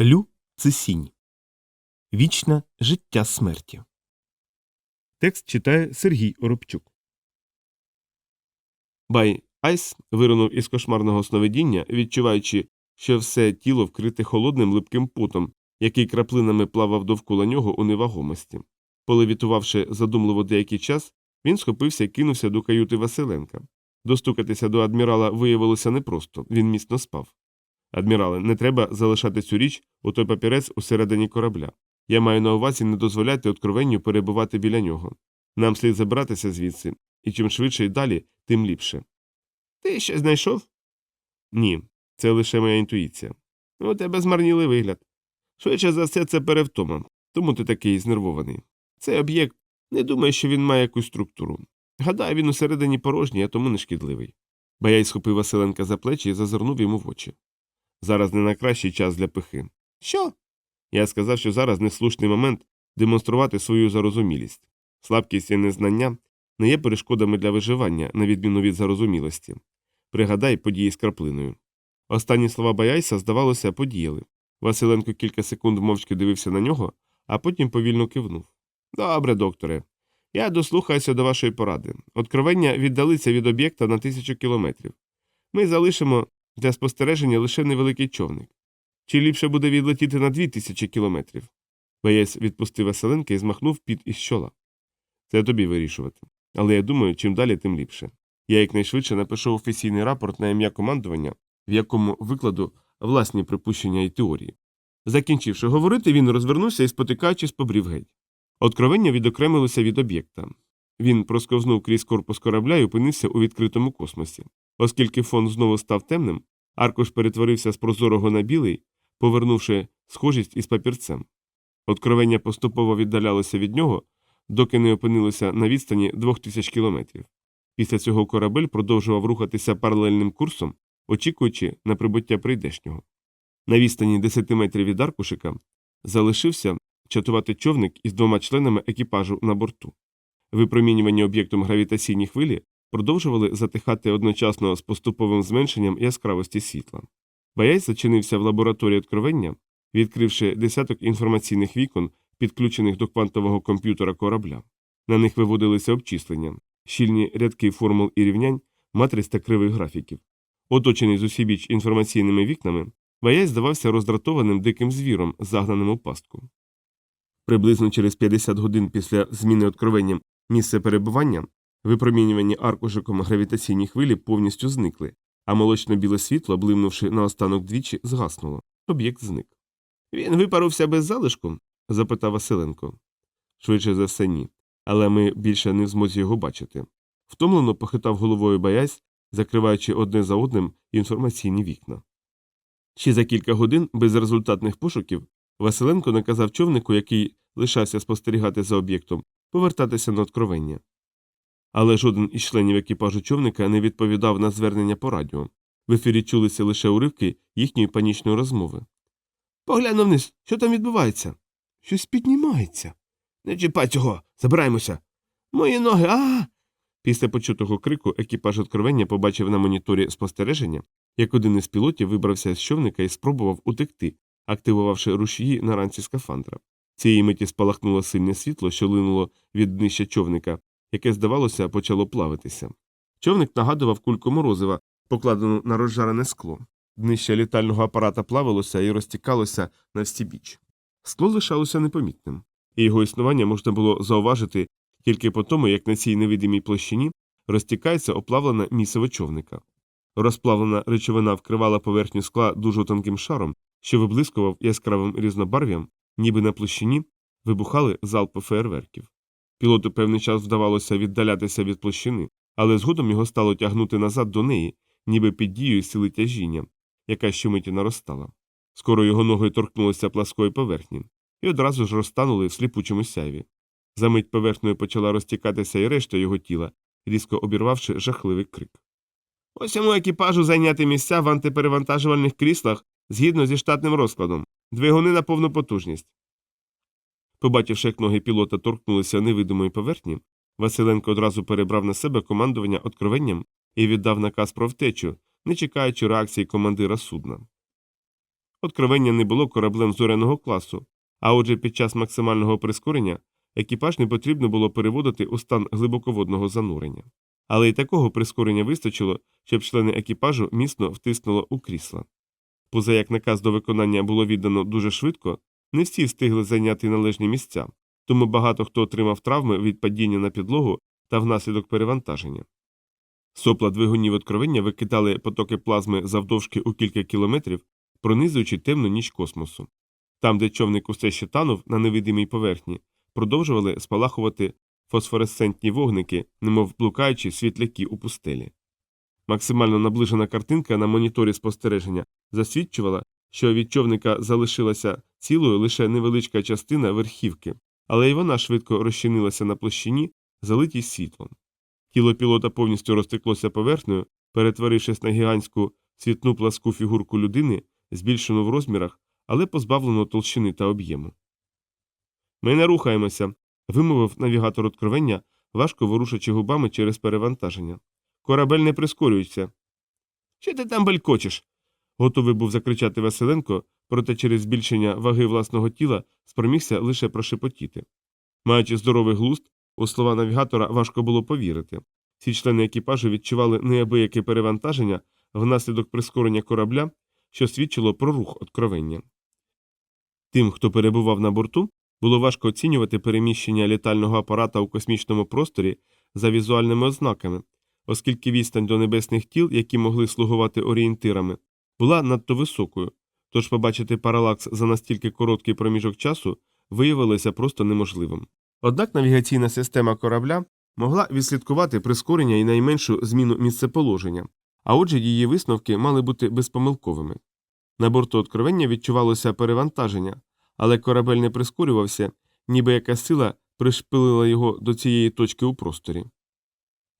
Лю це сінь. Вічне життя смерті. Текст читає Сергій Оробчук. Бай Айс виринув із кошмарного сновидіння, відчуваючи, що все тіло вкрите холодним липким потом, який краплинами плавав довкола нього у невагомості. Полевітувавши задумливо деякий час, він схопився і кинувся до каюти Василенка. Достукатися до адмірала виявилося непросто він міцно спав. Адмірале, не треба залишати цю річ у той папірець усередині корабля. Я маю на увазі не дозволяти откровенню перебувати біля нього. Нам слід забратися звідси, і чим швидше і далі, тим ліпше. Ти ще знайшов? Ні, це лише моя інтуїція. У тебе змарнілий вигляд. Швидше за все, це перевтома, тому ти такий знервований. Цей об'єкт не думає, що він має якусь структуру. Гадаю, він усередині порожній, а тому нешкідливий. Баяй схопив Василенка за плечі і зазирнув йому в очі. Зараз не найкращий час для пихи. Що? Я сказав, що зараз неслушний момент демонструвати свою зарозумілість. Слабкість і незнання не є перешкодами для виживання, на відміну від зарозумілості. Пригадай події з краплиною. Останні слова Баяйса, здавалося, подіяли. Василенко кілька секунд мовчки дивився на нього, а потім повільно кивнув. Добре, докторе. Я дослухаюся до вашої поради. Откровення віддалиться від об'єкта на тисячу кілометрів. Ми залишимо для спостереження лише невеликий човник. Чи ліпше буде відлетіти на дві тисячі кілометрів? Боєць відпустив Василенка і змахнув під із чола. Це тобі вирішувати. Але я думаю, чим далі, тим ліпше. Я якнайшвидше напишу офіційний рапорт на ім'я командування, в якому викладу власні припущення і теорії. Закінчивши говорити, він розвернувся і, спотикаючись, побрів геть. Откровення відокремилося від об'єкта. Він просковзнув крізь корпус корабля і опинився у відкритому космосі. Оскільки фон знову став темним, аркуш перетворився з прозорого на білий, повернувши схожість із папірцем. Откровення поступово віддалялося від нього, доки не опинилося на відстані двох тисяч кілометрів. Після цього корабель продовжував рухатися паралельним курсом, очікуючи на прибуття прийдешнього. На відстані 10 метрів від аркушика залишився чатувати човник із двома членами екіпажу на борту. Випромінювання об'єктом гравітаційні хвилі продовжували затихати одночасно з поступовим зменшенням яскравості світла. Баяй зачинився в лабораторії откровення, відкривши десяток інформаційних вікон, підключених до квантового комп'ютера корабля. На них виводилися обчислення, щільні рядки формул і рівнянь, матриць та кривих графіків. Оточений з усібіч інформаційними вікнами, Баяй здавався роздратованим диким звіром, загнаним у пастку. Приблизно через 50 годин після зміни откровення місця перебування випромінювані аркушиком гравітаційні хвилі повністю зникли, а молочно-біле світло, блимнувши наостанок двічі, згаснуло. Об'єкт зник. Він випарився без залишку? запитав Василенко. Швидше за все, ні. Але ми більше не в змозі його бачити. Втомлено похитав головою боязь, закриваючи одне за одним інформаційні вікна. Ще за кілька годин безрезультатних пошуків Василенко наказав човнику, який лишався спостерігати за об'єктом, повертатися на откровення. Але жоден із членів екіпажу човника не відповідав на звернення по радіо. В ефірі чулися лише уривки їхньої панічної розмови. Поглянув вниз, що там відбувається? Щось піднімається. Не чіпай цього, забираємося. Мої ноги. а. Після почутого крику екіпаж откровення побачив на моніторі спостереження, як один із пілотів вибрався з човника і спробував утекти, активувавши рушії на ранці скафандра. Цієї миті спалахнуло сильне світло, що линуло від днища човника, яке, здавалося, почало плавитися. Човник нагадував кульку морозива, покладену на розжарене скло. Днище літального апарата плавилося і розтікалося на всі біч. Скло лишалося непомітним, і його існування можна було зауважити тільки по тому, як на цій невидимій площині розтікається оплавлена місиво човника. Розплавлена речовина вкривала поверхню скла дуже тонким шаром, що виблискував яскравим різнобарв'ям, ніби на площині вибухали залпи феєрверків. Пілоту певний час вдавалося віддалятися від площини, але згодом його стало тягнути назад до неї, ніби під дією сили тяжіння, яка щомиті наростала. Скоро його ноги торкнулися пласкої поверхні, і одразу ж розтанули в сліпучому сяйві. Замить поверхнею почала розтікатися і решта його тіла, різко обірвавши жахливий крик. Усьому екіпажу зайняти місця в антиперевантажувальних кріслах згідно зі штатним розкладом, двигуни на повну потужність. Побачивши, як ноги пілота торкнулися невидимої поверхні, Василенко одразу перебрав на себе командування откровенням і віддав наказ про втечу, не чекаючи реакції командира судна. Откровення не було кораблем зоряного класу, а отже, під час максимального прискорення екіпаж не потрібно було переводити у стан глибоководного занурення. Але й такого прискорення вистачило, щоб члени екіпажу міцно втиснуло у крісла. Поза як наказ до виконання було віддано дуже швидко, не всі встигли зайняти належні місця, тому багато хто отримав травми від падіння на підлогу та внаслідок перевантаження. Сопла двигунів откровення викидали потоки плазми завдовжки у кілька кілометрів, пронизуючи темну ніч космосу. Там, де човник усе ще танув на невидимій поверхні, продовжували спалахувати фосфоресцентні вогники, немов блукаючі світляки у пустелі. Максимально наближена картинка на моніторі спостереження засвідчувала, що від човника залишилася цілою лише невеличка частина верхівки, але й вона швидко розчинилася на площині, залитій світлом. Тіло пілота повністю розтеклося поверхнею, перетворившись на гігантську світну пласку фігурку людини, збільшену в розмірах, але позбавлену толщини та об'єму. Ми не рухаємося, вимовив навігатор откровення, важко ворушачи губами через перевантаження. Корабель не прискорюється. Що ти там белькочеш? Готовий був закричати Василенко, проте через збільшення ваги власного тіла спромігся лише прошепотіти. Маючи здоровий глузд, у слова навігатора важко було повірити. Всі члени екіпажу відчували неабияке перевантаження внаслідок прискорення корабля, що свідчило про рух откровення. Тим, хто перебував на борту, було важко оцінювати переміщення літального апарата у космічному просторі за візуальними ознаками, оскільки відстань до небесних тіл, які могли слугувати орієнтирами, була надто високою, тож побачити паралакс за настільки короткий проміжок часу виявилося просто неможливим. Однак навігаційна система корабля могла відслідкувати прискорення і найменшу зміну місцеположення, а отже, її висновки мали бути безпомилковими. На борту откровення відчувалося перевантаження, але корабель не прискорювався, ніби якась сила пришпилила його до цієї точки у просторі.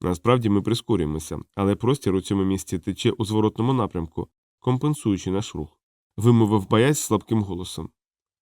Насправді ми прискорюємося, але простір у цьому місці тече у зворотному напрямку, компенсуючи наш рух, вимовив боязь слабким голосом.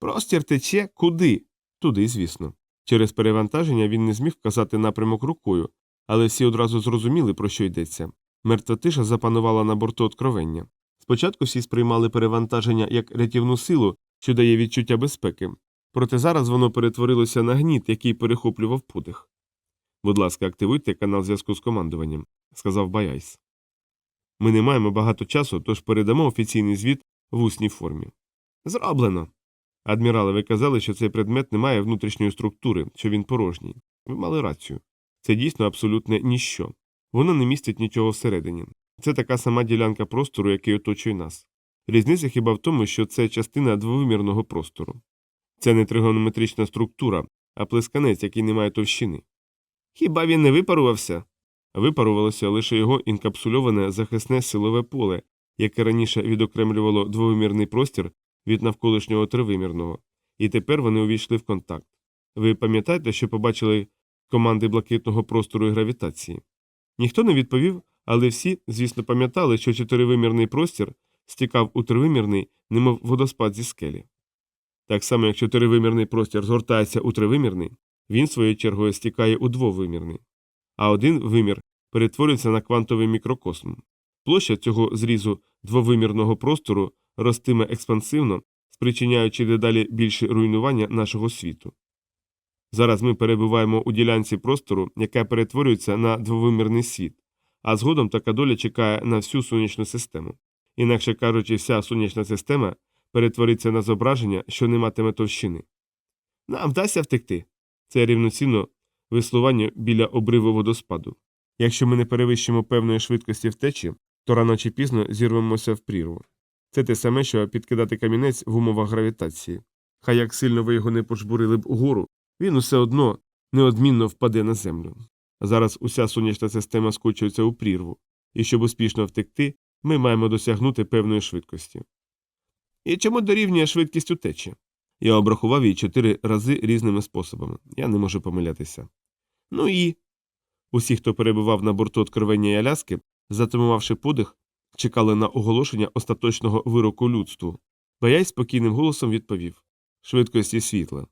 Простір тече куди? Туди, звісно. Через перевантаження він не зміг вказати напрямок рукою, але всі одразу зрозуміли, про що йдеться. Мертва тиша запанувала на борту откровення. Спочатку всі сприймали перевантаження як рятівну силу, що дає відчуття безпеки, проте зараз воно перетворилося на гніт, який перехоплював подих. Будь ласка, активуйте канал зв'язку з командуванням, сказав Баяйс. Ми не маємо багато часу, тож передамо офіційний звіт в усній формі. Зроблено. Адмірали, ви казали, що цей предмет не має внутрішньої структури, що він порожній. Ви мали рацію. Це дійсно абсолютне ніщо. Воно не містить нічого всередині. Це така сама ділянка простору, який оточує нас. Різниця хіба в тому, що це частина двовимірного простору. Це не тригонометрична структура, а плесканець, який не має товщини. Хіба він не випарувався? Випарувалося лише його інкапсульоване захисне силове поле, яке раніше відокремлювало двовимірний простір від навколишнього тривимірного, і тепер вони увійшли в контакт. Ви пам'ятаєте, що побачили команди блакитного простору і гравітації? Ніхто не відповів, але всі, звісно, пам'ятали, що чотиривимірний простір стікав у тривимірний, немов водоспад зі скелі. Так само, як чотиривимірний простір згортається у тривимірний, він своєю чергою стікає у двовимірний, а один вимір перетворюється на квантовий мікрокосм. Площа цього зрізу двовимірного простору ростиме експансивно, спричиняючи дедалі більше руйнування нашого світу. Зараз ми перебуваємо у ділянці простору, яка перетворюється на двовимірний світ, а згодом така доля чекає на всю сонячну систему. Інакше кажучи, вся сонячна система перетвориться на зображення, що не матиме товщини. Нам вдасться втекти. Це рівноцінно веслуванню біля обриву водоспаду. Якщо ми не перевищимо певної швидкості втечі, то рано чи пізно зірвемося в прірву. Це те саме, що підкидати камінець в умовах гравітації. Хай як сильно ви його не пожбурили б угору, він усе одно неодмінно впаде на землю. Зараз уся сонячна система скочується у прірву, і щоб успішно втекти, ми маємо досягнути певної швидкості. І чому дорівнює швидкість утечі? Я обрахував її чотири рази різними способами. Я не можу помилятися. Ну і. Усі, хто перебував на борту откровення Аляски, затримувавши подих, чекали на оголошення остаточного вироку людству. Баяй спокійним голосом відповів швидкості світла.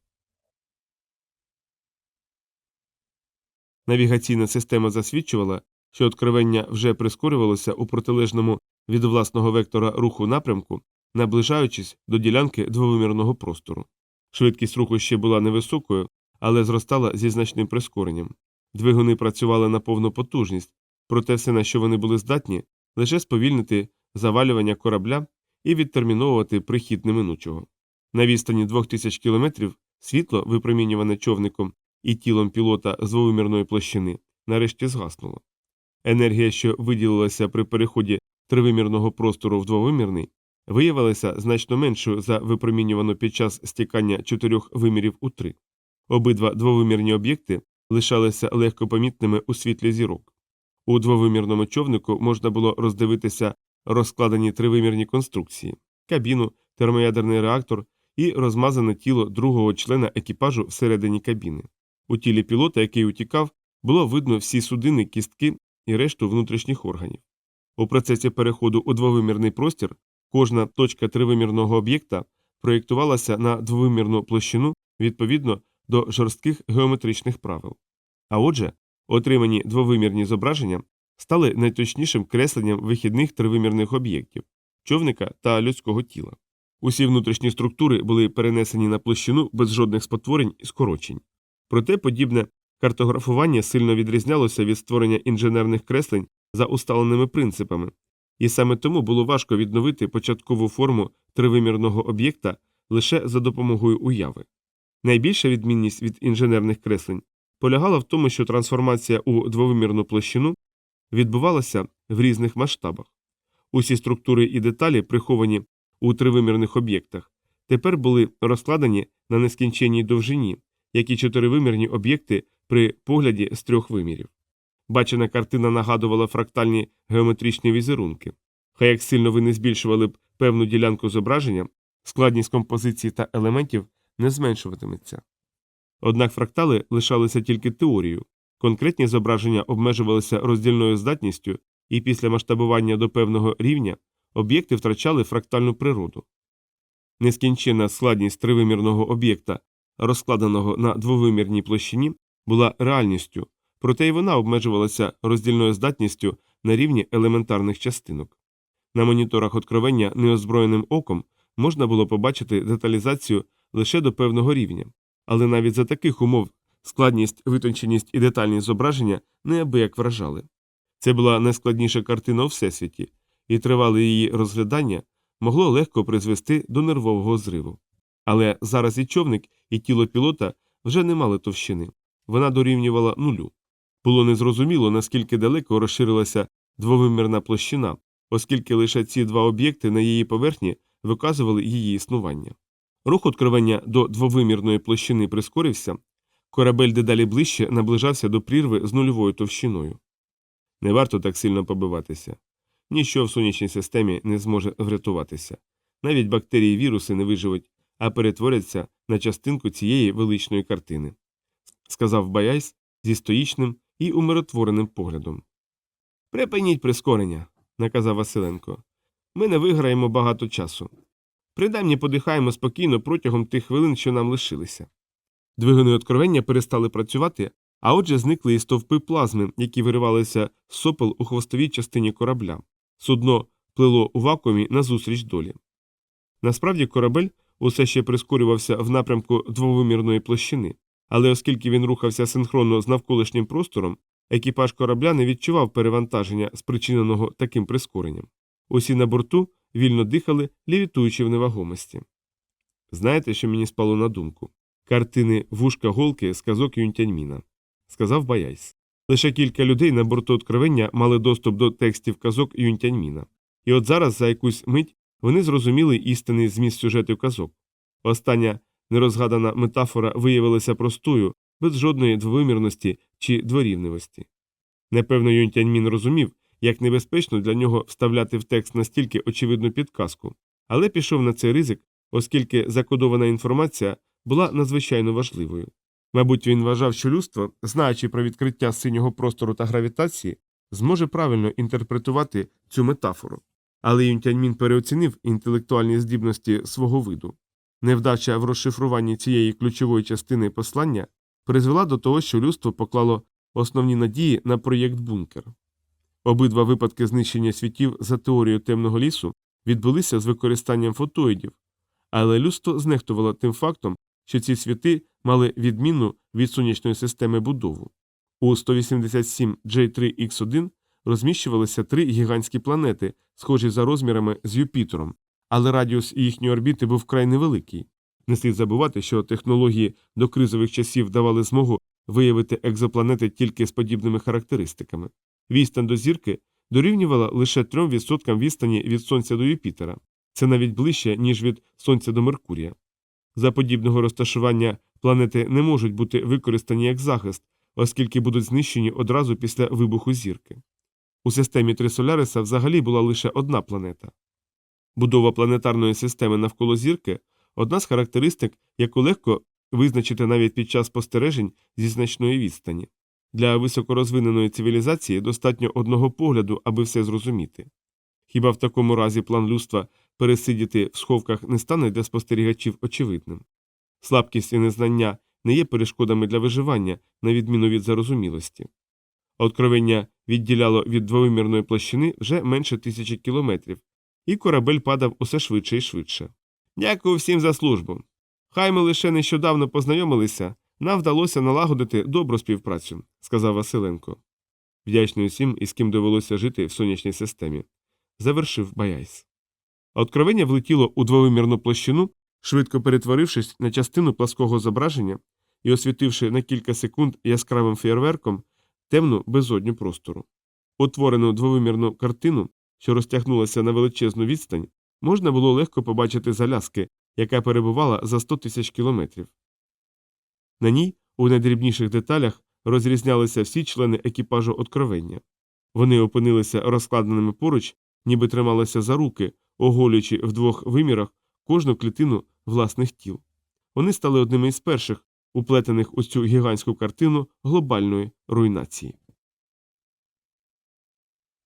Навігаційна система засвідчувала, що откровення вже прискорювалося у протилежному від власного вектора руху напрямку наближаючись до ділянки двовимірного простору. Швидкість руху ще була невисокою, але зростала зі значним прискоренням. Двигуни працювали на повну потужність, проте все, на що вони були здатні, лише сповільнити завалювання корабля і відтерміновувати прихід неминучого. На відстані 2000 кілометрів світло, випромінюване човником і тілом пілота з двовимірної площини, нарешті згаснуло. Енергія, що виділилася при переході тривимірного простору в двовимірний, виявилася значно меншою за випромінювану під час стікання чотирьох вимірів у три. Обидва двовимірні об'єкти лишалися легко помітними у світлі зірок. У двовимірному човнику можна було роздивитися розкладені тривимірні конструкції, кабіну, термоядерний реактор і розмазане тіло другого члена екіпажу всередині кабіни. У тілі пілота, який утікав, було видно всі судини, кістки і решту внутрішніх органів. У процесі переходу у двовимірний простір кожна точка тривимірного об'єкта проєктувалася на двовимірну площину відповідно до жорстких геометричних правил. А отже, отримані двовимірні зображення стали найточнішим кресленням вихідних тривимірних об'єктів човника та людського тіла. Усі внутрішні структури були перенесені на площину без жодних спотворень і скорочень. Проте подібне картографування сильно відрізнялося від створення інженерних креслень за усталеними принципами, і саме тому було важко відновити початкову форму тривимірного об'єкта лише за допомогою уяви. Найбільша відмінність від інженерних креслень полягала в тому, що трансформація у двовимірну площину відбувалася в різних масштабах. Усі структури і деталі, приховані у тривимірних об'єктах, тепер були розкладені на нескінченній довжині, як і чотиривимірні об'єкти при погляді з трьох вимірів. Бачена картина нагадувала фрактальні геометричні візерунки. Хай як сильно ви не збільшували б певну ділянку зображення, складність композиції та елементів не зменшуватиметься. Однак фрактали лишалися тільки теорією, конкретні зображення обмежувалися роздільною здатністю, і після масштабування до певного рівня об'єкти втрачали фрактальну природу. Нескінченна складність тривимірного об'єкта, розкладеного на двовимірній площині, була реальністю, проте й вона обмежувалася роздільною здатністю на рівні елементарних частинок. На моніторах откровення неозброєним оком можна було побачити деталізацію лише до певного рівня, але навіть за таких умов складність, витонченість і детальність зображення неабияк вражали. Це була найскладніша картина у всесвіті, і тривале її розглядання могло легко призвести до нервового зриву. Але зараз і човник, і тіло пілота вже не мали товщини, вона дорівнювала нулю. Було незрозуміло, наскільки далеко розширилася двовимірна площина, оскільки лише ці два об'єкти на її поверхні виказували її існування. Рух откровення до двовимірної площини прискорився, корабель дедалі ближче наближався до прірви з нульовою товщиною. Не варто так сильно побиватися. Ніщо в сонячній системі не зможе врятуватися. Навіть бактерії і віруси не виживуть, а перетворяться на частинку цієї величної картини, сказав Баяйс зі стоїчним і умиротвореним поглядом. Припиніть прискорення, наказав Василенко. Ми не виграємо багато часу. Принаймні подихаємо спокійно протягом тих хвилин, що нам лишилися. Двигуни откровення перестали працювати, а отже зникли і стовпи плазми, які виривалися з сопел у хвостовій частині корабля. Судно плило у вакуумі назустріч долі. Насправді корабель усе ще прискорювався в напрямку двовимірної площини, але оскільки він рухався синхронно з навколишнім простором, екіпаж корабля не відчував перевантаження, спричиненого таким прискоренням. Усі на борту вільно дихали, лівітуючи в невагомості. Знаєте, що мені спало на думку? Картини вушка голки з казок Юнтяньміна, сказав Баяйс. Лише кілька людей на борту откровення мали доступ до текстів казок Юнтяньміна. І от зараз, за якусь мить, вони зрозуміли істинний зміст сюжетів казок. Остання нерозгадана метафора виявилася простою, без жодної двовимірності чи дворівневості. Непевно, Юнтяньмін розумів, як небезпечно для нього вставляти в текст настільки очевидну підказку, але пішов на цей ризик, оскільки закодована інформація була надзвичайно важливою. Мабуть, він вважав, що людство, знаючи про відкриття синього простору та гравітації, зможе правильно інтерпретувати цю метафору. Але Юнтяньмін переоцінив інтелектуальні здібності свого виду. Невдача в розшифруванні цієї ключової частини послання призвела до того, що людство поклало основні надії на проєкт бункер. Обидва випадки знищення світів за теорією темного лісу відбулися з використанням фотоїдів, але людство знехтувало тим фактом, що ці світи мали відмінну від сонячної системи будову. У 187 J3X1 розміщувалися три гігантські планети, схожі за розмірами з Юпітером, але радіус їхньої орбіти був вкрай невеликий. Не слід забувати, що технології до кризових часів давали змогу виявити екзопланети тільки з подібними характеристиками. Відстань до зірки дорівнювала лише 3% відстані від Сонця до Юпітера. Це навіть ближче, ніж від Сонця до Меркурія. За подібного розташування планети не можуть бути використані як захист, оскільки будуть знищені одразу після вибуху зірки. У системі Трисоляриса взагалі була лише одна планета. Будова планетарної системи навколо зірки одна з характеристик, яку легко визначити навіть під час спостережень зі значної відстані. Для високорозвиненої цивілізації достатньо одного погляду, аби все зрозуміти. Хіба в такому разі план людства пересидіти в сховках не стане для спостерігачів очевидним? Слабкість і незнання не є перешкодами для виживання, на відміну від зарозумілості. Откровення відділяло від двовимірної площини вже менше тисячі кілометрів, і корабель падав усе швидше і швидше. Дякую всім за службу. Хай ми лише нещодавно познайомилися, нам вдалося налагодити добру співпрацю, сказав Василенко. Вдячний усім, із ким довелося жити в сонячній системі. Завершив Баяйс. Откровення влетіло у двовимірну площину, швидко перетворившись на частину плаского зображення і освітивши на кілька секунд яскравим фєєрверком темну безодню простору. Утворену двовимірну картину, що розтягнулася на величезну відстань, можна було легко побачити заляски, яка перебувала за 100 тисяч кілометрів. На ній, у найдрібніших деталях, розрізнялися всі члени екіпажу откровення. Вони опинилися розкладеними поруч, ніби трималися за руки, оголюючи в двох вимірах кожну клітину власних тіл. Вони стали одними із перших, уплетених у цю гігантську картину глобальної руйнації.